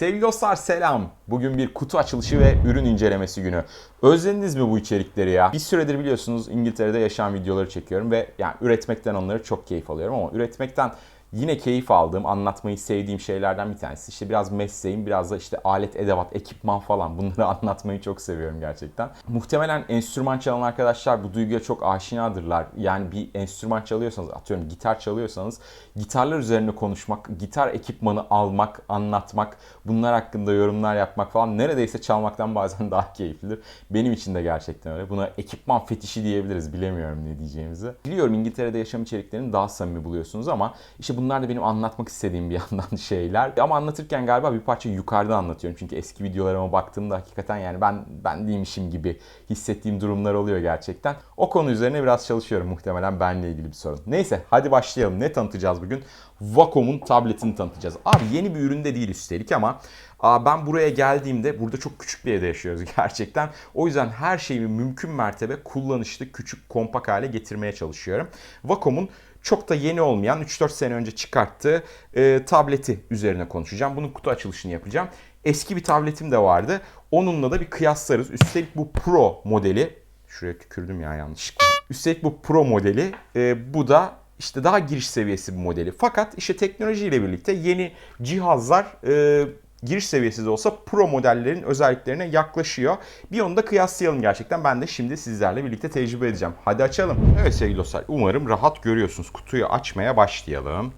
Sevgili dostlar selam. Bugün bir kutu açılışı ve ürün incelemesi günü. Özlediniz mi bu içerikleri ya? Bir süredir biliyorsunuz İngiltere'de yaşam videoları çekiyorum ve yani üretmekten onları çok keyif alıyorum ama üretmekten yine keyif aldığım, anlatmayı sevdiğim şeylerden bir tanesi. İşte biraz mesleğim, biraz da işte alet, edevat, ekipman falan bunları anlatmayı çok seviyorum gerçekten. Muhtemelen enstrüman çalan arkadaşlar bu duyguya çok aşinadırlar. Yani bir enstrüman çalıyorsanız, atıyorum gitar çalıyorsanız gitarlar üzerine konuşmak, gitar ekipmanı almak, anlatmak, bunlar hakkında yorumlar yapmak falan neredeyse çalmaktan bazen daha keyiflidir. Benim için de gerçekten öyle. Buna ekipman fetişi diyebiliriz. Bilemiyorum ne diyeceğimizi. Biliyorum İngiltere'de yaşam içeriklerini daha samimi buluyorsunuz ama işte bunlar da benim anlatmak istediğim bir yandan şeyler. Ama anlatırken galiba bir parça yukarıda anlatıyorum. Çünkü eski videolarıma baktığımda hakikaten yani ben ben değilmişim gibi hissettiğim durumlar oluyor gerçekten. O konu üzerine biraz çalışıyorum muhtemelen benle ilgili bir sorun. Neyse hadi başlayalım. Ne tanıtacağız bugün? Wacom'un tabletini tanıtacağız. Abi yeni bir üründe değil üstelik ama aa, ben buraya geldiğimde burada çok küçük bir evde yaşıyoruz gerçekten. O yüzden her şeyimi mümkün mertebe kullanışlı, küçük, kompak hale getirmeye çalışıyorum. Wacom'un çok da yeni olmayan 3-4 sene önce çıkarttığı e, tableti üzerine konuşacağım. Bunun kutu açılışını yapacağım. Eski bir tabletim de vardı. Onunla da bir kıyaslarız. Üstelik bu Pro modeli, şuraya tükürdüm ya yanlışlıkla. Üstelik bu Pro modeli, e, bu da işte daha giriş seviyesi bir modeli. Fakat işte teknolojiyle birlikte yeni cihazlar e, giriş seviyesi de olsa Pro modellerin özelliklerine yaklaşıyor. Bir onu da kıyaslayalım gerçekten. Ben de şimdi sizlerle birlikte tecrübe edeceğim. Hadi açalım. Evet sevgili dostlar umarım rahat görüyorsunuz. Kutuyu açmaya başlayalım.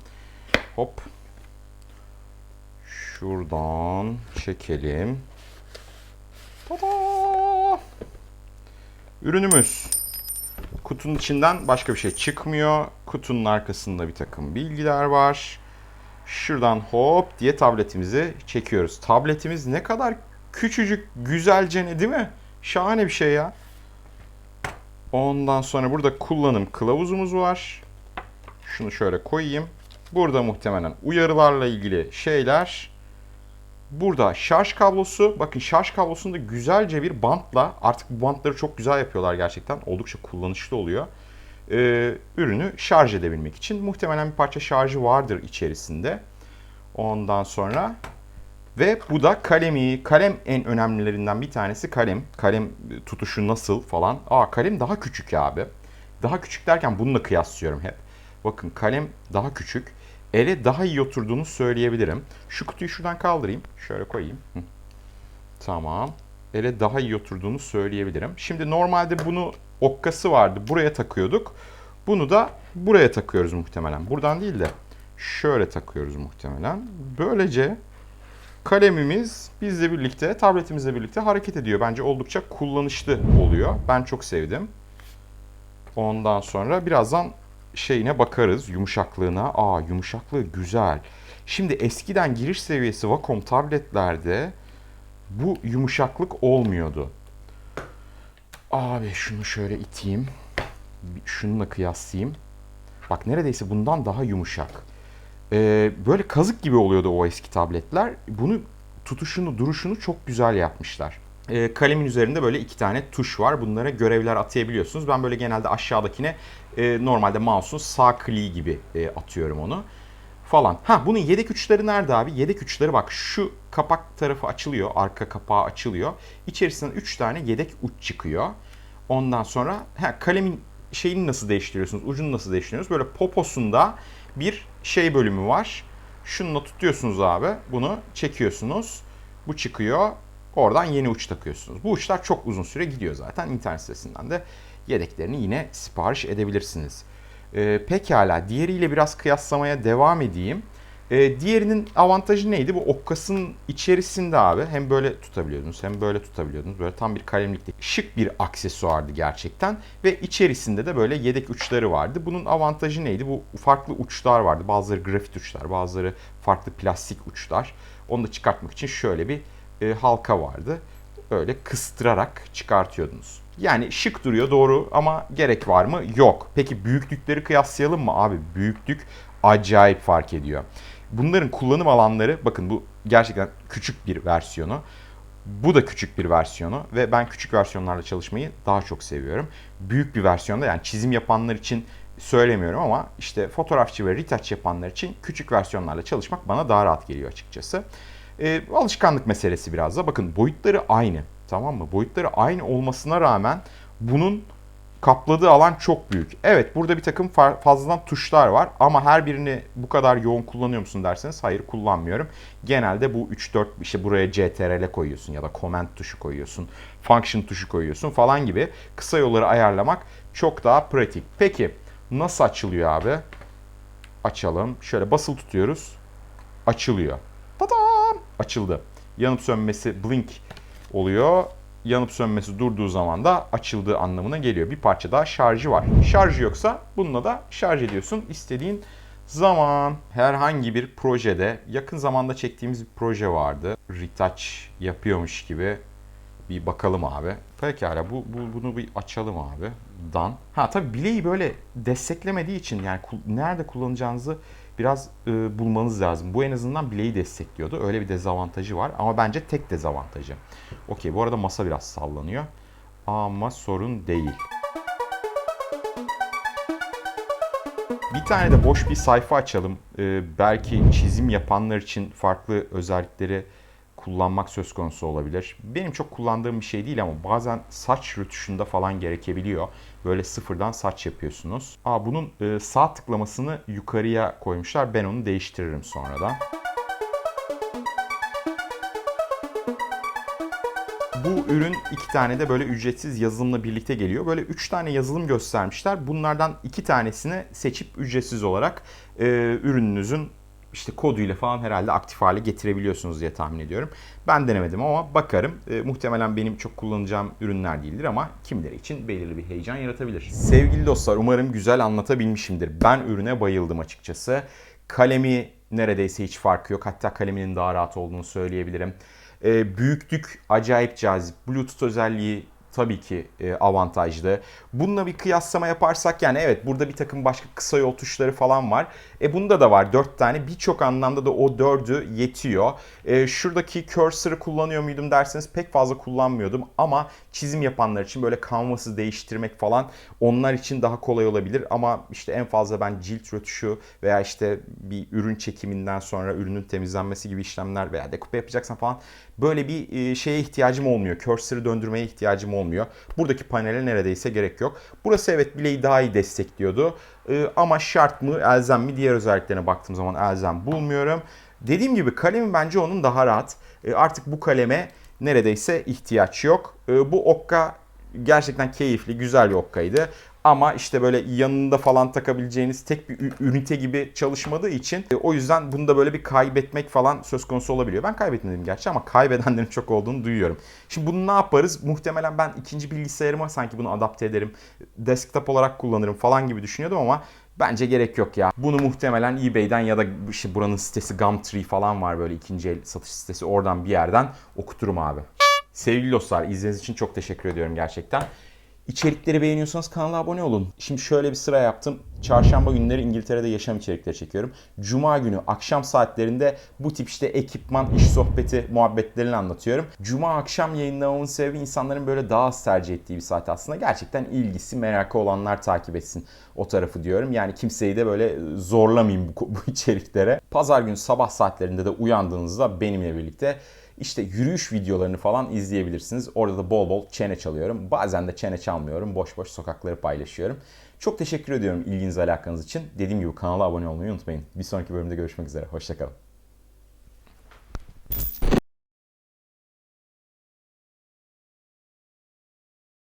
Hop. Şuradan çekelim. Tada! Ürünümüz. Kutunun içinden başka bir şey çıkmıyor. Kutunun arkasında bir takım bilgiler var. Şuradan hop diye tabletimizi çekiyoruz. Tabletimiz ne kadar küçücük, güzelce ne değil mi? Şahane bir şey ya. Ondan sonra burada kullanım kılavuzumuz var. Şunu şöyle koyayım. Burada muhtemelen uyarılarla ilgili şeyler. Burada şarj kablosu. Bakın şarj kablosunda güzelce bir bantla artık bu bantları çok güzel yapıyorlar gerçekten. Oldukça kullanışlı oluyor. Ee, ürünü şarj edebilmek için. Muhtemelen bir parça şarjı vardır içerisinde. Ondan sonra ve bu da kalemi. Kalem en önemlilerinden bir tanesi kalem. Kalem tutuşu nasıl falan. Aa kalem daha küçük abi. Daha küçük derken bununla kıyaslıyorum hep. Bakın kalem daha küçük. Ele daha iyi oturduğunu söyleyebilirim. Şu kutuyu şuradan kaldırayım. Şöyle koyayım. Hı. Tamam. Ele daha iyi oturduğunu söyleyebilirim. Şimdi normalde bunu okkası vardı. Buraya takıyorduk. Bunu da buraya takıyoruz muhtemelen. Buradan değil de şöyle takıyoruz muhtemelen. Böylece kalemimiz bizle birlikte, tabletimizle birlikte hareket ediyor. Bence oldukça kullanışlı oluyor. Ben çok sevdim. Ondan sonra birazdan şeyine bakarız, yumuşaklığına. Aa yumuşaklığı güzel. Şimdi eskiden giriş seviyesi Wacom tabletlerde bu yumuşaklık olmuyordu. Abi şunu şöyle iteyim. Şununla kıyaslayayım. Bak neredeyse bundan daha yumuşak. Ee, böyle kazık gibi oluyordu o eski tabletler. Bunu tutuşunu, duruşunu çok güzel yapmışlar. Ee, kalemin üzerinde böyle iki tane tuş var. Bunlara görevler atayabiliyorsunuz. Ben böyle genelde aşağıdakine e, normalde mouse'un sağ kliği gibi e, atıyorum onu. Falan. Ha bunun yedek uçları nerede abi? Yedek uçları bak şu kapak tarafı açılıyor. Arka kapağı açılıyor. İçerisinden 3 tane yedek uç çıkıyor. Ondan sonra ha, kalemin şeyini nasıl değiştiriyorsunuz? Ucunu nasıl değiştiriyorsunuz? Böyle poposunda bir şey bölümü var. Şununla tutuyorsunuz abi. Bunu çekiyorsunuz. Bu çıkıyor. Oradan yeni uç takıyorsunuz. Bu uçlar çok uzun süre gidiyor zaten. İnternet sitesinden de yedeklerini yine sipariş edebilirsiniz. Ee, pekala diğeriyle biraz kıyaslamaya devam edeyim. Ee, diğerinin avantajı neydi? Bu okkasın içerisinde abi hem böyle tutabiliyordunuz hem böyle tutabiliyordunuz. Böyle tam bir kalemlikte şık bir aksesuardı gerçekten. Ve içerisinde de böyle yedek uçları vardı. Bunun avantajı neydi? Bu farklı uçlar vardı. Bazıları grafit uçlar, bazıları farklı plastik uçlar. Onu da çıkartmak için şöyle bir e, halka vardı. Öyle kıstırarak çıkartıyordunuz. Yani şık duruyor doğru ama gerek var mı? Yok. Peki büyüklükleri kıyaslayalım mı abi? Büyüklük acayip fark ediyor. Bunların kullanım alanları bakın bu gerçekten küçük bir versiyonu. Bu da küçük bir versiyonu ve ben küçük versiyonlarla çalışmayı daha çok seviyorum. Büyük bir versiyonda yani çizim yapanlar için söylemiyorum ama işte fotoğrafçı ve retouch yapanlar için küçük versiyonlarla çalışmak bana daha rahat geliyor açıkçası. E, alışkanlık meselesi biraz da. Bakın boyutları aynı. Tamam mı? Boyutları aynı olmasına rağmen bunun kapladığı alan çok büyük. Evet burada bir takım fa- fazladan tuşlar var ama her birini bu kadar yoğun kullanıyor musun derseniz hayır kullanmıyorum. Genelde bu 3-4 işte buraya CTRL koyuyorsun ya da command tuşu koyuyorsun, function tuşu koyuyorsun falan gibi kısa yolları ayarlamak çok daha pratik. Peki nasıl açılıyor abi? Açalım. Şöyle basılı tutuyoruz. Açılıyor. Açıldı. Yanıp sönmesi blink oluyor. Yanıp sönmesi durduğu zaman da açıldığı anlamına geliyor. Bir parça daha şarjı var. Şarjı yoksa bununla da şarj ediyorsun istediğin zaman. Herhangi bir projede yakın zamanda çektiğimiz bir proje vardı. Retouch yapıyormuş gibi bir bakalım abi. Pekala bu, bu bunu bir açalım abi. Dan. Ha tabii bileği böyle desteklemediği için yani nerede kullanacağınızı biraz e, bulmanız lazım. Bu en azından bileği destekliyordu. Öyle bir dezavantajı var ama bence tek dezavantajı. Okey bu arada masa biraz sallanıyor. Ama sorun değil. Bir tane de boş bir sayfa açalım. Ee, belki çizim yapanlar için farklı özellikleri kullanmak söz konusu olabilir. Benim çok kullandığım bir şey değil ama bazen saç rötuşunda falan gerekebiliyor. Böyle sıfırdan saç yapıyorsunuz. Aa, bunun e, sağ tıklamasını yukarıya koymuşlar. Ben onu değiştiririm sonradan. Bu ürün iki tane de böyle ücretsiz yazılımla birlikte geliyor. Böyle üç tane yazılım göstermişler. Bunlardan iki tanesini seçip ücretsiz olarak e, ürününüzün işte koduyla falan herhalde aktif hale getirebiliyorsunuz diye tahmin ediyorum. Ben denemedim ama bakarım. E, muhtemelen benim çok kullanacağım ürünler değildir ama kimileri için belirli bir heyecan yaratabilir. Sevgili dostlar umarım güzel anlatabilmişimdir. Ben ürüne bayıldım açıkçası. Kalemi neredeyse hiç farkı yok. Hatta kaleminin daha rahat olduğunu söyleyebilirim. E, büyüklük acayip cazip. Bluetooth özelliği tabii ki e, avantajlı. Bununla bir kıyaslama yaparsak yani evet burada bir takım başka kısa yol tuşları falan var. E bunda da var 4 tane. Birçok anlamda da o 4'ü yetiyor. E, şuradaki cursor'ı kullanıyor muydum derseniz pek fazla kullanmıyordum. Ama çizim yapanlar için böyle canvas'ı değiştirmek falan onlar için daha kolay olabilir. Ama işte en fazla ben cilt rötuşu veya işte bir ürün çekiminden sonra ürünün temizlenmesi gibi işlemler veya dekupe yapacaksan falan böyle bir e, şeye ihtiyacım olmuyor. Cursor'ı döndürmeye ihtiyacım olmuyor. Buradaki panele neredeyse gerek yok. Burası evet bileği daha iyi destekliyordu. E, ama şart mı, elzem mi diğer özelliklerine baktığım zaman elzem bulmuyorum. Dediğim gibi kalemi bence onun daha rahat. E, artık bu kaleme neredeyse ihtiyaç yok. E, bu okka gerçekten keyifli, güzel bir okkaydı. Ama işte böyle yanında falan takabileceğiniz tek bir ünite gibi çalışmadığı için e, o yüzden bunda böyle bir kaybetmek falan söz konusu olabiliyor. Ben kaybetmedim gerçi ama kaybedenlerin çok olduğunu duyuyorum. Şimdi bunu ne yaparız? Muhtemelen ben ikinci bilgisayarıma sanki bunu adapte ederim. Desktop olarak kullanırım falan gibi düşünüyordum ama Bence gerek yok ya. Bunu muhtemelen eBay'den ya da işte buranın sitesi Gumtree falan var böyle ikinci el satış sitesi. Oradan bir yerden okuturum abi. Sevgili dostlar izlediğiniz için çok teşekkür ediyorum gerçekten. İçerikleri beğeniyorsanız kanala abone olun. Şimdi şöyle bir sıra yaptım. Çarşamba günleri İngiltere'de yaşam içerikleri çekiyorum. Cuma günü akşam saatlerinde bu tip işte ekipman, iş sohbeti muhabbetlerini anlatıyorum. Cuma akşam yayınlamamın sebebi insanların böyle daha az tercih ettiği bir saat aslında. Gerçekten ilgisi, merakı olanlar takip etsin o tarafı diyorum. Yani kimseyi de böyle zorlamayayım bu, bu içeriklere. Pazar günü sabah saatlerinde de uyandığınızda benimle birlikte işte yürüyüş videolarını falan izleyebilirsiniz. Orada da bol bol çene çalıyorum. Bazen de çene çalmıyorum. Boş boş sokakları paylaşıyorum. Çok teşekkür ediyorum ilginiz alakanız için. Dediğim gibi kanala abone olmayı unutmayın. Bir sonraki bölümde görüşmek üzere. Hoşçakalın.